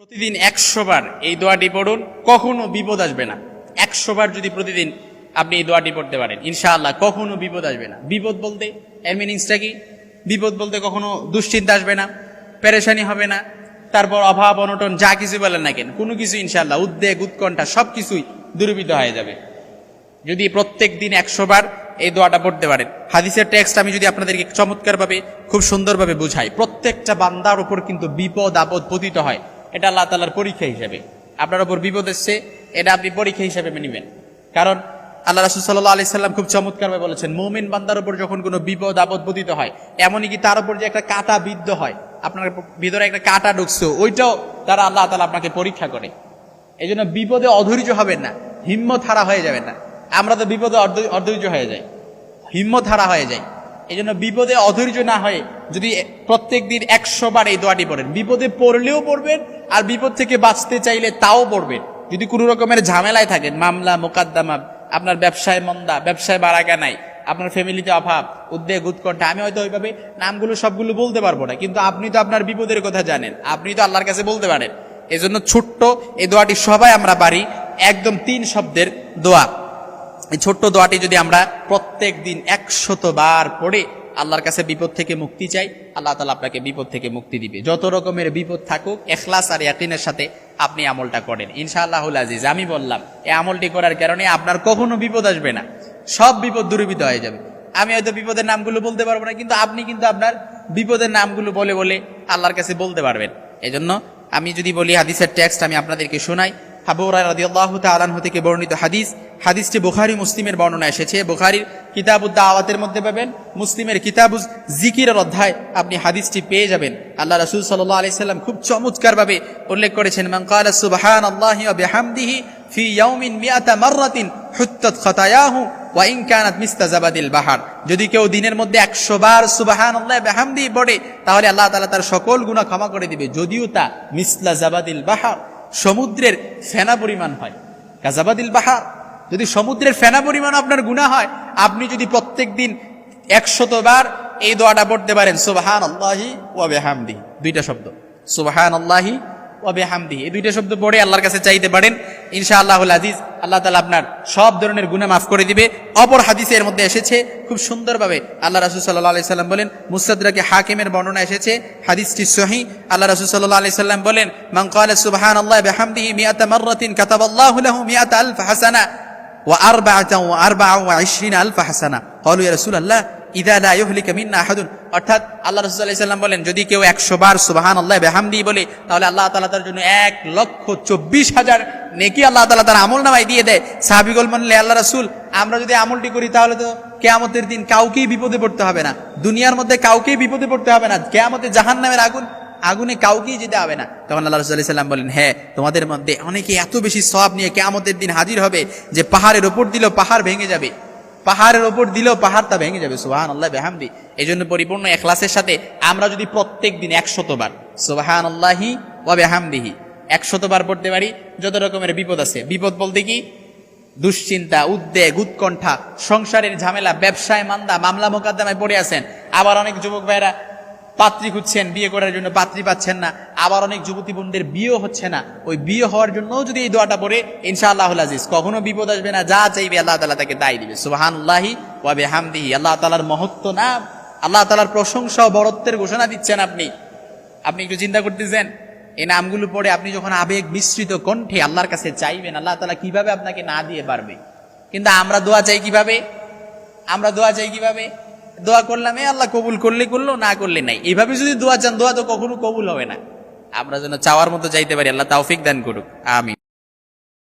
প্রতিদিন একশো বার এই দোয়াটি পড়ুন, কখনো বিপদ আসবে না। একশো বার যদি প্রতিদিন আপনি এই দোয়াটি পড়তে পারেন, ইনশাআল্লাহ কখনো বিপদ আসবে না। বিপদ বলতে এর মিনিংসটা কি? বিপদ বলতে কখনো দুশ্চিন্তা আসবে না, পেরেশানি হবে না, তারপর অভাব, অনটন, যা কিছু বলেন না কেন, কোনো কিছু ইনশাআল্লাহ উদ্বেগ, উৎকণ্ঠা সব কিছুই দূরীভূত হয়ে যাবে। যদি প্রত্যেক দিন একশো বার এই দোয়াটা পড়তে পারেন, হাদিসের টেক্সট আমি যদি আপনাদেরকে চমৎকারভাবে, খুব সুন্দরভাবে বুঝাই, প্রত্যেকটা বান্দার উপর কিন্তু বিপদ, আপদ পতিত হয়। এটা আল্লাহ তালার পরীক্ষা হিসাবে। আপনার ওপর বিপদ এসছে, এটা আপনি পরীক্ষা হিসেবে নেবেন। কারণ আল্লাহ রাসুল সাল্লাহ আলি সাল্লাম খুব চমৎকারভাবে বলেছেন, মোমিন বান্দার উপর যখন কোনো বিপদ, আপদ পতিত হয়, এমনই কি তার উপর যে একটা কাটা বিদ্ধ হয়, আপনার ভিতরে একটা কাটা ঢুকছে, ওইটাও তারা আল্লাহ তালা আপনাকে পরীক্ষা করে। এই জন্য বিপদে অধৈর্য হবেন না, হিম্মত হারা হয়ে যাবেন না। আমরা তো বিপদে অধৈ- অধৈর্য হয়ে যাই, হিম্মত হারা হয়ে যায় এই জন্য বিপদে অধৈর্য না হয়ে যদি প্রত্যেক দিন একশো বার এই দোয়াটি পড়েন। বিপদে পড়লেও পড়বেন, আর বিপদ থেকে বাঁচতে চাইলে তাও পড়বেন। যদি কোনো রকমের ঝামেলায় থাকেন, মামলা, মোকাদ্দমা, আপনার ব্যবসায় মন্দা, ব্যবসায় বাড়াগা নাই, আপনার ফ্যামিলিতে অভাব, উদ্বেগ, উৎকণ্ঠা, আমি হয়তো ওইভাবে নামগুলো, সবগুলো বলতে পারব না, কিন্তু আপনি তো আপনার বিপদের কথা জানেন, আপনি তো আল্লাহর কাছে বলতে পারেন। এজন্য ছোট্ট এই দোয়াটি সবাই আমরা পারি, একদম তিন শব্দের দোয়া। এই ছোট্ট দোয়াটি যদি আমরা প্রত্যেক দিন একশত বার পড়ে আল্লাহর কাছে বিপদ থেকে মুক্তি চাই, আল্লাহ তালা আপনাকে বিপদ থেকে মুক্তি দিবে। যত রকমের বিপদ থাকুক, এখলাস আর ইয়াকিনের সাথে আপনি আমলটা করেন। ইনশাআল্লাহুল আজিজ, আমি বললাম, এই আমলটি করার কারণে আপনার কখনো বিপদ আসবে না। সব বিপদ দূরীভূত হয়ে যাবে। আমি হয়তো বিপদের নামগুলো বলতে পারব না, কিন্তু আপনি কিন্তু আপনার বিপদের নামগুলো বলে বলে আল্লাহর কাছে বলতে পারবেন। এজন্য আমি যদি বলি, হাদিসের টেক্সট আমি আপনাদেরকে শোনাই। হাবুরা রাদিয়াল্লাহু তাআলা আনহু থেকে বর্ণিত হাদিস হাদিসটি বোখারি, মুসলিমের বর্ণনা এসেছে। বুখারীর কিতাবুদ আওয়াতের মধ্যে পাবেন, মুসলিমের কিতাবুজ জিকিরের অধ্যায় আপনি হাদিসটি পেয়ে যাবেন। আল্লাহ রাসূল সাল্লাল্লাহু আলাইহি সাল্লাম খুব চমৎকারভাবে উল্লেখ করেছেন ফি খাতায়াহু বাহার। যদি কেউ দিনের মধ্যে 100 বার সুবহানাল্লাহ বিহামদি পড়ে, তাহলে আল্লাহ তাআলা তার সকল গুনাহ ক্ষমা করে দিবে। যদিও তা মিসলা জাবাদিল বাহার, সমুদ্রের ফেনা পরিমাণ হয়। কাজাবাদিল বাহার? যদি সমুদ্রের ফেনা পরিমাণ আপনার গুণা হয়, আপনি যদি প্রত্যেক দিন একশতবার এই দোয়াটা পড়তে পারেন সোবাহান আল্লাহি বেহামদি। দুইটা শব্দ। সোবাহান আল্লাহি ওয়াবেহামদি এই দুইটা শব্দ পড়ে আল্লাহর কাছে চাইতে পারেন ইনশা আল্লাহুল আজিজ, আল্লাহ তালা আপনার সব ধরনের গুণা মাফ করে দিবে। অপর হাদিসে এর মধ্যে এসেছে, খুব সুন্দরভাবে আল্লাহ রসুল সাল্লাহ আলি সাল্লাম বলেন মুসাদরাকে হাকিমের বর্ণনা এসেছে, হাদিসটি সহি আল্লাহ রসুল সাল্লাহ আলি সাল্লাম বলেন মঙ্কাল সুবাহান আল্লাহ বেহামদি মিয়া মরতিন কাতাব আল্লাহ মিয়াত আলফ হাসানা। وأربعة وأربعة وعشرين ألف حسنة قالوا يا رسول الله ইদা লা ইহলিকা মিন্না আহাদুন অর্থাৎ আল্লাহ রাসূল সাল্লাল্লাহু আলাইহি সাল্লাম বলেন যদি কেউ 100 বার সুবহানাল্লাহ বিহামদি বলে তাহলে আল্লাহ তাআলা তার জন্য 1 লক্ষ 24 হাজার নেকি আল্লাহ তাআলা তার আমলনামায় দিয়ে দেয় সাহাবীগণ বললেন আল্লাহ রাসূল আমরা যদি আমলটি করি তাহলে তো কিয়ামতের দিন কাউকেই বিপদে পড়তে হবে না দুনিয়ার মধ্যে কাউকেই বিপদে পড়তে হবে না কিয়ামতে জাহান্নামের আগুন আগুনে কাউকেই যেতে হবে না। তখন আল্লাহ রসুল্লাহ সাল্লাম বলেন হ্যাঁ তোমাদের মধ্যে অনেকে এত বেশি সব নিয়ে কেয়ামতের দিন হাজির হবে যে পাহাড়ের ওপর দিল পাহাড় ভেঙে যাবে। পাহাড়ের ওপর দিলেও পাহাড়টা ভেঙে যাবে। সুবাহান আল্লাহ বেহামদি। এই জন্য পরিপূর্ণ এখলাসের সাথে আমরা যদি প্রত্যেক দিন একশতবার সুবাহান আল্লাহি ও বেহামদিহি একশতবার পড়তে পারি, যত রকমের বিপদ আছে। বিপদ বলতে কি? দুশ্চিন্তা, উদ্বেগ, উৎকণ্ঠা, সংসারের ঝামেলা, ব্যবসায় মান্দা, মামলা মোকদ্দমায় পড়ে আছেন। আবার অনেক যুবক ভাইরা পাত্রী খুঁজছেন, বিয়ে করার জন্য পাত্রী পাচ্ছেন না। আবার অনেক যুবতী বোনদের বিয়ে হচ্ছে না। ওই বিয়ে হওয়ার জন্য যদি এই দোয়াটা পড়ে ইনশাআল্লাহ আজিজ, কখনো বিপদ আসবে না। যা চাইবে আল্লাহ তালা তাকে দায় দিবে। সুবাহান্লাহি ওয়াবে হামদিহি আল্লাহ তালার মহত্ব না। আল্লাহ তালার প্রশংসা ও বরত্বের ঘোষণা দিচ্ছেন আপনি। আপনি একটু চিন্তা করতেছেন, এই নামগুলো পড়ে আপনি যখন আবেগ মিশ্রিত কণ্ঠে আল্লাহর কাছে চাইবেন, আল্লাহ তালা কীভাবে আপনাকে না দিয়ে পারবে? কিন্তু আমরা দোয়া চাই কীভাবে? আমরা দোয়া চাই কীভাবে? দোয়া করলাম, এ আল্লাহ, কবুল করলে, করল, না করলে নাই। এইভাবে যদি দোয়া চান, দোয়া তো কখনো কবুল হবে না। আমরা যেন চাওয়ার মতো চাইতে পারি, আল্লাহ তাওফিক দান করুক। আমি